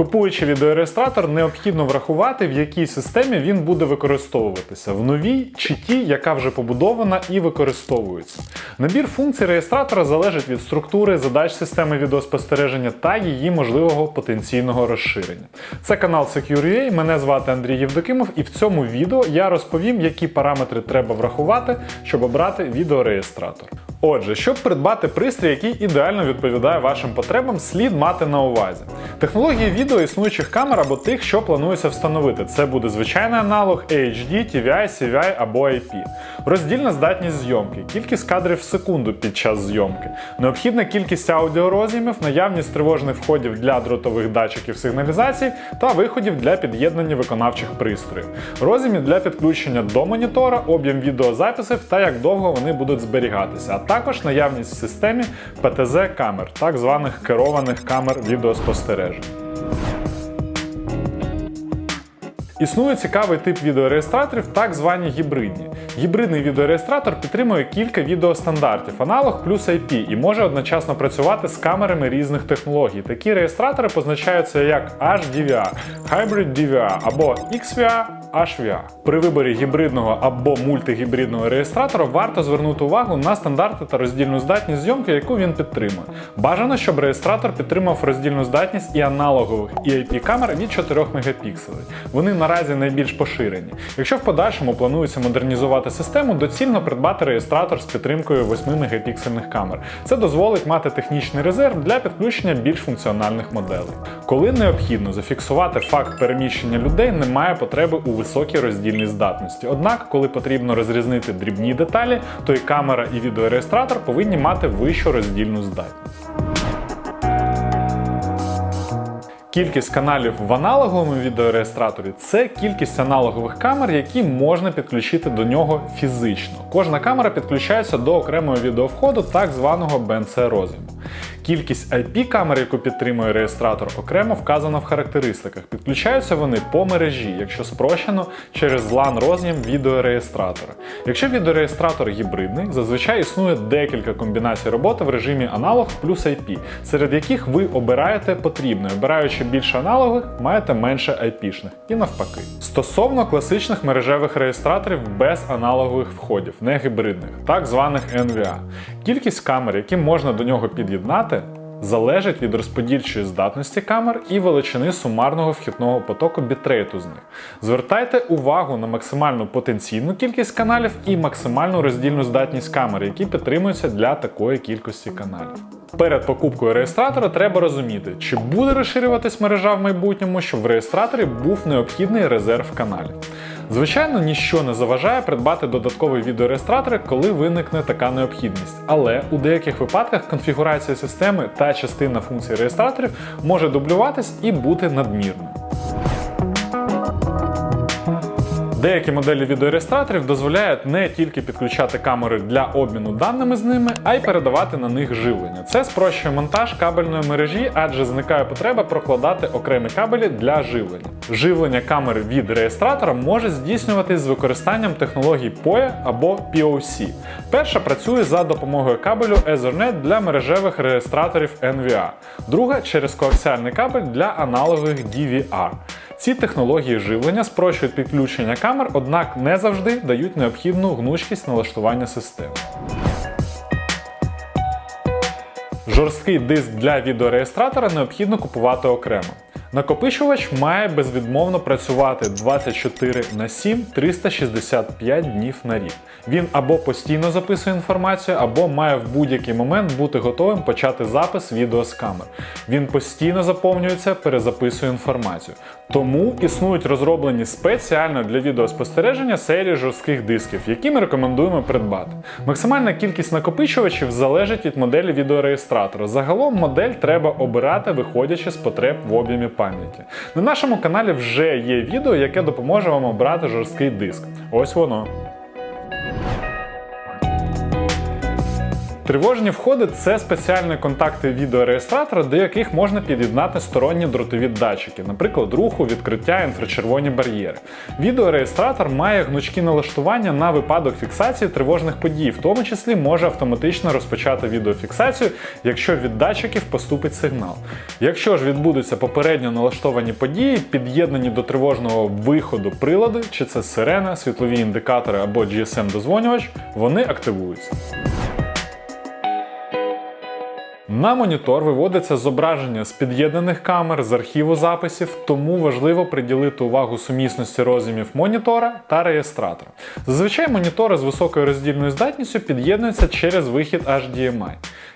Купуючи відеореєстратор, необхідно врахувати, в якій системі він буде використовуватися в новій чи тій, яка вже побудована і використовується. Набір функцій реєстратора залежить від структури задач системи відеоспостереження та її можливого потенційного розширення. Це канал Secure.ua, мене звати Андрій Євдокимов, і в цьому відео я розповім, які параметри треба врахувати, щоб обрати відеореєстратор. Отже, щоб придбати пристрій, який ідеально відповідає вашим потребам, слід мати на увазі. Технології відео існуючих камер або тих, що планується встановити. Це буде звичайний аналог HD, TVI, CVI або IP. Роздільна здатність зйомки, кількість кадрів в секунду під час зйомки, необхідна кількість аудіороз'ємів, наявність тривожних входів для дротових датчиків сигналізації та виходів для під'єднання виконавчих пристроїв, роз'ємів для підключення до монітора, об'єм відеозаписів та як довго вони будуть зберігатися, також наявність в системі ПТЗ камер, так званих керованих камер відеоспостережень. Існує цікавий тип відеореєстраторів, так звані гібридні. Гібридний відеореєстратор підтримує кілька відеостандартів, аналог плюс IP, і може одночасно працювати з камерами різних технологій. Такі реєстратори позначаються як HDVR, Hybrid DVR або XVR, HVR. При виборі гібридного або мультигібридного реєстратора варто звернути увагу на стандарти та роздільну здатність зйомки, яку він підтримує. Бажано, щоб реєстратор підтримав роздільну здатність і аналогових і IP камер від 4 мегапікселей. Вони наразі найбільш поширені. Якщо в подальшому планується модернізувати систему, доцільно придбати реєстратор з підтримкою 8 мегапіксельних камер. Це дозволить мати технічний резерв для підключення більш функціональних моделей. Коли необхідно зафіксувати факт переміщення людей, немає потреби у високій роздільній здатності. Однак, коли потрібно розрізнити дрібні деталі, то і камера і відеореєстратор повинні мати вищу роздільну здатність. Кількість каналів в аналоговому відеореєстраторі це кількість аналогових камер, які можна підключити до нього фізично. Кожна камера підключається до окремого відеовходу, так званого BNC роз'єму. Кількість IP-камер, яку підтримує реєстратор, окремо вказана в характеристиках. Підключаються вони по мережі, якщо спрощено, через LAN роз'єм відеореєстратора. Якщо відеореєстратор гібридний, зазвичай існує декілька комбінацій роботи в режимі аналог плюс IP, серед яких ви обираєте потрібне. Обираючи більше аналогових, маєте менше IP-шних і навпаки. Стосовно класичних мережевих реєстраторів без аналогових входів, не гібридних, так званих NVA. Кількість камер, які можна до нього під'єднати, залежить від розподільчої здатності камер і величини сумарного вхідного потоку бітрейту з них. Звертайте увагу на максимальну потенційну кількість каналів і максимальну роздільну здатність камер, які підтримуються для такої кількості каналів. Перед покупкою реєстратора треба розуміти, чи буде розширюватись мережа в майбутньому, щоб в реєстраторі був необхідний резерв каналів. Звичайно, ніщо не заважає придбати додатковий відеореєстратор, коли виникне така необхідність. Але у деяких випадках конфігурація системи та частина функцій реєстраторів може дублюватись і бути надмірною. Деякі моделі відеореєстраторів дозволяють не тільки підключати камери для обміну даними з ними, а й передавати на них живлення. Це спрощує монтаж кабельної мережі, адже зникає потреба прокладати окремі кабелі для живлення. Живлення камери від реєстратора може здійснюватись з використанням технологій PoE або POC. Перша працює за допомогою кабелю Ethernet для мережевих реєстраторів NVA, друга через коаксіальний кабель для аналогових DVR. Ці технології живлення спрощують підключення камер, однак не завжди дають необхідну гнучкість налаштування системи. Жорсткий диск для відеореєстратора необхідно купувати окремо. Накопичувач має безвідмовно працювати 24 на 7 365 днів на рік. Він або постійно записує інформацію, або має в будь-який момент бути готовим почати запис відео з камер. Він постійно заповнюється, перезаписує інформацію. Тому існують розроблені спеціально для відеоспостереження серії жорстких дисків, які ми рекомендуємо придбати. Максимальна кількість накопичувачів залежить від моделі відеореєстратора. Загалом модель треба обирати, виходячи з потреб в об'ємі пам'яті. На нашому каналі вже є відео, яке допоможе вам обрати жорсткий диск. Ось воно. Тривожні входи це спеціальні контакти відеореєстратора, до яких можна під'єднати сторонні дротові датчики, наприклад, руху, відкриття, інфрачервоні бар'єри. Відеореєстратор має гнучкі налаштування на випадок фіксації тривожних подій, в тому числі може автоматично розпочати відеофіксацію, якщо від датчиків поступить сигнал. Якщо ж відбудуться попередньо налаштовані події, під'єднані до тривожного виходу прилади, чи це сирена, світлові індикатори або GSM-дозвонювач, вони активуються. На монітор виводиться зображення з під'єднаних камер з архіву записів, тому важливо приділити увагу сумісності розмірів монітора та реєстратора. Зазвичай монітори з високою роздільною здатністю під'єднуються через вихід HDMI.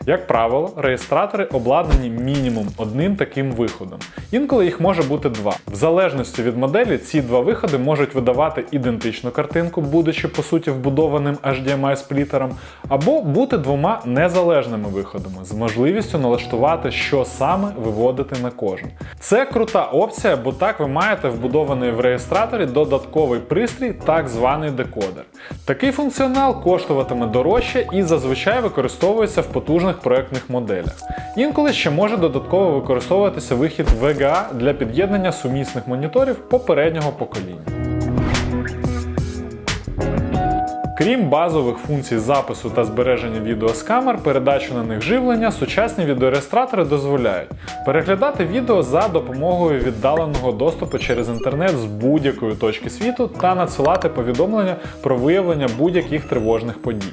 Як правило, реєстратори обладнані мінімум одним таким виходом. Інколи їх може бути два. В залежності від моделі, ці два виходи можуть видавати ідентичну картинку, будучи по суті вбудованим HDMI сплітером, або бути двома незалежними виходами з можливістю налаштувати, що саме виводити на кожен. Це крута опція, бо так ви маєте вбудований в реєстраторі додатковий пристрій, так званий декодер. Такий функціонал коштуватиме дорожче і зазвичай використовується в потужних проектних моделях. Інколи ще може додатково використовуватися вихід VGA для під'єднання сумісних моніторів попереднього покоління. Крім базових функцій запису та збереження відео з камер, передачу на них живлення, сучасні відеореєстратори дозволяють переглядати відео за допомогою віддаленого доступу через інтернет з будь-якої точки світу та надсилати повідомлення про виявлення будь-яких тривожних подій.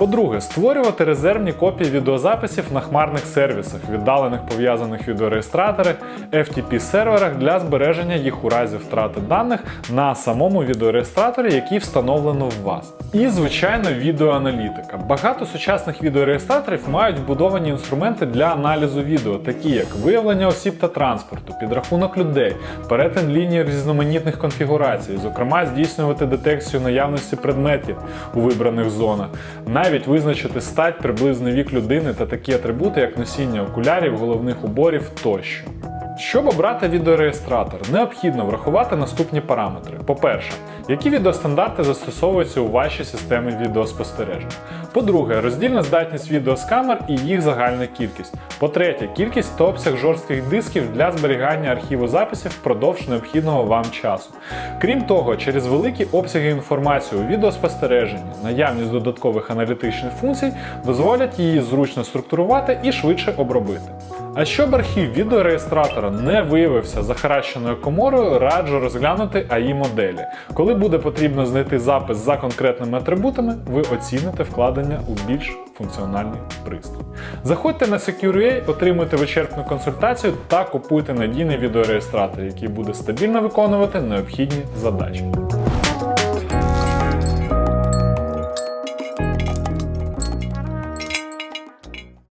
По-друге, створювати резервні копії відеозаписів на хмарних сервісах, віддалених пов'язаних відеореєстратори, FTP-серверах для збереження їх у разі втрати даних на самому відеореєстраторі, який встановлено в вас. І, звичайно, відеоаналітика. Багато сучасних відеореєстраторів мають вбудовані інструменти для аналізу відео, такі як виявлення осіб та транспорту, підрахунок людей, перетин лінії різноманітних конфігурацій, зокрема здійснювати детекцію наявності предметів у вибраних зонах, навіть визначити стать, приблизний вік людини та такі атрибути, як носіння окулярів, головних уборів тощо. Щоб обрати відеореєстратор, необхідно врахувати наступні параметри. По-перше, які відеостандарти застосовуються у вашій системі відеоспостереження. По-друге, роздільна здатність відео з камер і їх загальна кількість. По-третє, кількість та обсяг жорстких дисків для зберігання архіву записів впродовж необхідного вам часу. Крім того, через великі обсяги інформації у відеоспостереженні, наявність додаткових аналітичних функцій дозволять її зручно структурувати і швидше обробити. А щоб архів відеореєстратора не виявився захаращеною коморою, раджу розглянути AI моделі. Коли буде потрібно знайти запис за конкретними атрибутами, ви оціните вкладення у більш функціональний пристрій. Заходьте на Secure.ua, отримуйте вичерпну консультацію та купуйте надійний відеореєстратор, який буде стабільно виконувати необхідні задачі.